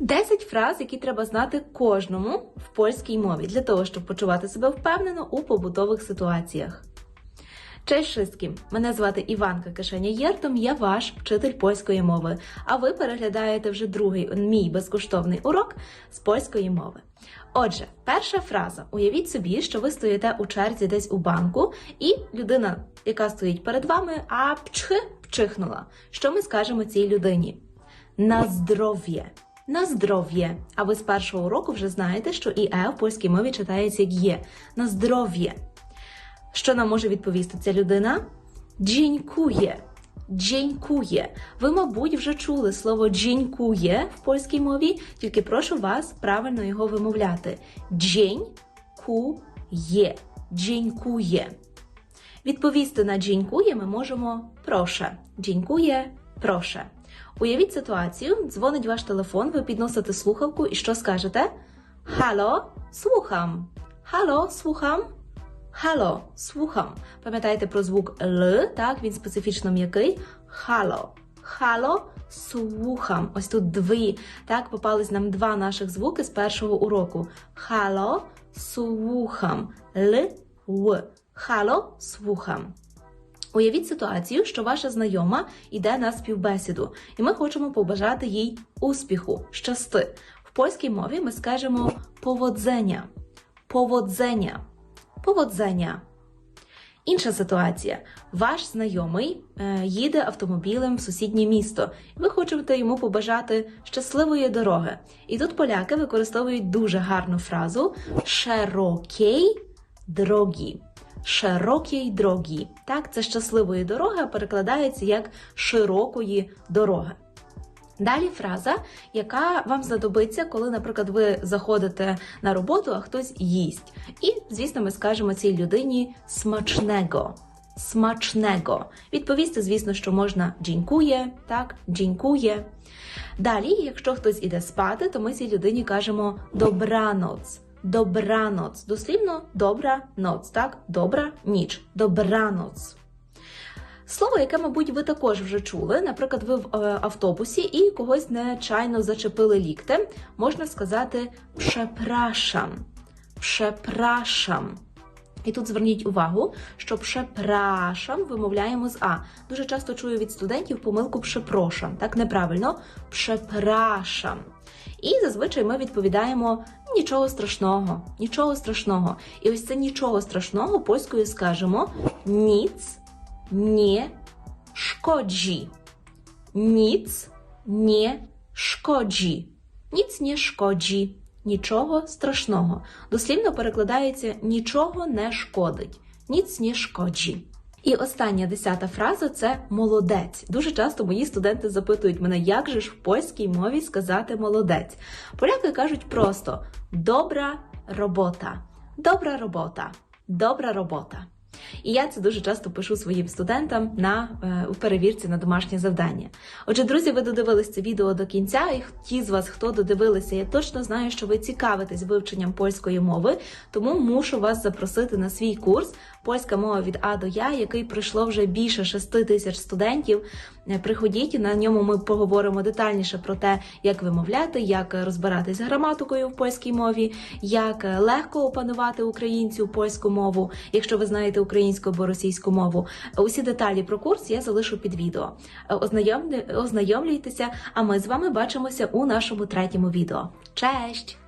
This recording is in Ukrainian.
10 фраз, які треба знати кожному в польській мові для того, щоб почувати себе впевнено у побутових ситуаціях. Cześć wszystkim! Мене звати Іванка Кишеня Єртом, я ваш вчитель польської мови. А ви переглядаєте вже другий мій безкоштовний урок з польської мови. Отже, перша фраза. Уявіть собі, що ви стоїте у черзі десь у банку, і людина, яка стоїть перед вами, а пчхи пчихнула. Що ми скажемо цій людині? На здоров'я. На здоров'я. А ви з першого уроку вже знаєте, що і е в польській мові читається як є. На здоров'я. Що нам може відповісти ця людина? Дзінькує. Дзінькує. Ви, мабуть, вже чули слово дзінькує в польській мові, тільки прошу вас правильно його вимовляти. Дзінькує. Дзінькує. Відповісти на дзінькує ми можемо проше. Дзінькує, проше. Уявіть ситуацію, дзвонить ваш телефон, ви підносите слухавку і що скажете? Хало, слухам. Хало, слухам. Хало, слухам. Пам'ятаєте про звук Л, так, він специфічно м'який. Хало. Хало, слухам. Ось тут дві. Так, попались нам два наших звуки з першого уроку. Хало, слухам. Л, В. Хало, слухам. Уявіть ситуацію, що ваша знайома йде на співбесіду, і ми хочемо побажати їй успіху, щасти. В польській мові ми скажемо поводзення. Поводзення. Поводзення. Інша ситуація. Ваш знайомий е, їде автомобілем в сусіднє місто, і ви хочете йому побажати щасливої дороги. І тут поляки використовують дуже гарну фразу широкій дрогі. Широкій дрогі. Так, це щасливої дороги, а перекладається як широкої дороги. Далі фраза, яка вам знадобиться, коли, наприклад, ви заходите на роботу, а хтось їсть. І, звісно, ми скажемо цій людині смачного. Смачного. Відповісти, звісно, що можна дзінькує, так, дзінькує. Далі, якщо хтось іде спати, то ми цій людині кажемо добраноц. Добраноц. Дослівно добра ноц, так? Добра ніч. Добраноц. Слово, яке, мабуть, ви також вже чули. Наприклад, ви в е, автобусі і когось нечайно зачепили ліктем, можна сказати «пшепрашам». «Пшепрашам». І тут зверніть увагу, що «пшепрашам» вимовляємо з А. Дуже часто чую від студентів помилку «пшепрошам». Так неправильно «пшепрашам». І зазвичай ми відповідаємо нічого страшного, нічого страшного. І ось це нічого страшного польською скажемо ніц nie szkodzi. Nic nie szkodzi. Nic nie szkodzi. Нічого страшного. Дослівно перекладається нічого не шкодить. Ніц не шкоджі. І остання десята фраза це молодець. Дуже часто мої студенти запитують мене, як же ж в польській мові сказати молодець. Поляки кажуть просто добра робота. Добра робота. Добра робота. І я це дуже часто пишу своїм студентам на е, у перевірці на домашнє завдання. Отже, друзі, ви додивились це відео до кінця, і ті з вас, хто додивилися, я точно знаю, що ви цікавитесь вивченням польської мови, тому мушу вас запросити на свій курс Польська мова від А до Я, який пройшло вже більше 6 тисяч студентів. Е, Приходіть на ньому. Ми поговоримо детальніше про те, як вимовляти, як розбиратись з граматикою в польській мові, як е, легко опанувати українцю польську мову, якщо ви знаєте українську або російську мову. Усі деталі про курс я залишу під відео. Е, Ознайомлю- Ознайомлюйтеся, а ми з вами бачимося у нашому третьому відео. Честь!